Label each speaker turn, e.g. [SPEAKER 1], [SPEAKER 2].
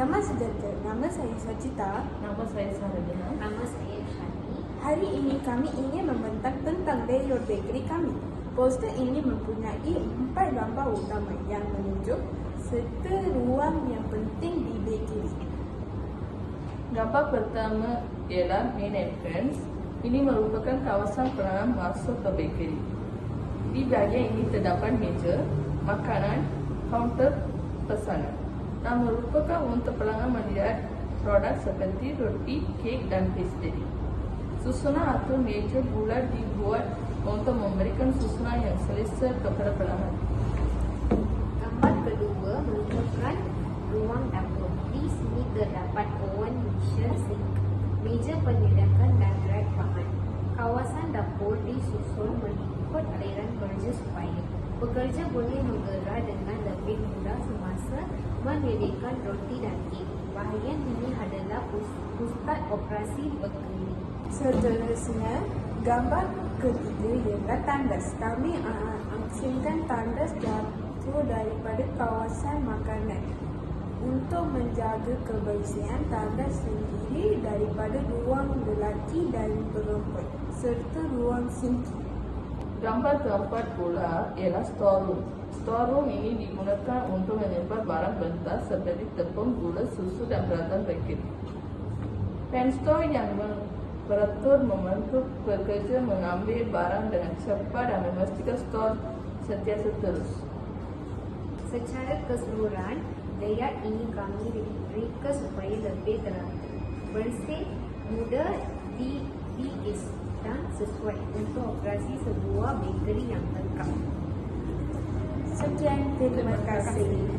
[SPEAKER 1] Selamat sejahtera. Nama saya Sajita.
[SPEAKER 2] Nama saya Saradina.
[SPEAKER 3] Nama saya Shani.
[SPEAKER 1] Hari ini kami ingin membentang tentang layout bakery kami. Poster ini mempunyai empat gambar utama yang menunjuk serta ruang yang penting di bakery.
[SPEAKER 2] Gambar pertama ialah main entrance. Ini merupakan kawasan perangan masuk ke bakery. Di bahagian ini terdapat meja, makanan, kaunter pesanan dan merupakan untuk pelanggan melihat produk seperti roti, kek dan pastry. Susunan atau meja bulat dibuat untuk memberikan susunan yang selesa kepada pelanggan.
[SPEAKER 3] Gambar kedua menunjukkan ruang dapur. Di sini terdapat oven Michelin sink, meja penyediakan dan rak bahan. Kawasan dapur disusun mengikut aliran kerja supaya pekerja boleh menggerak dengan lebih menyediakan roti dan kek. Bahagian ini adalah pus- pusat operasi bakery.
[SPEAKER 1] Seterusnya, gambar ketiga ialah tandas. Kami uh, asingkan tandas jatuh daripada kawasan makanan untuk menjaga kebersihan tandas sendiri daripada ruang lelaki dan perempuan serta ruang sinki.
[SPEAKER 2] Gambar keempat pula ialah storeroom. Storeroom ini digunakan untuk menyimpan barang mentah seperti tepung, gula, susu dan peralatan bakery. Pen store yang beratur membantu pekerja mengambil barang dengan cepat dan memastikan store sentiasa terus.
[SPEAKER 3] Secara keseluruhan, layout ini kami reka supaya lebih teratur, bersih, mudah di diis dan sesuai untuk operasi sebuah bakery yang lengkap.
[SPEAKER 1] Sekian, terima kasih.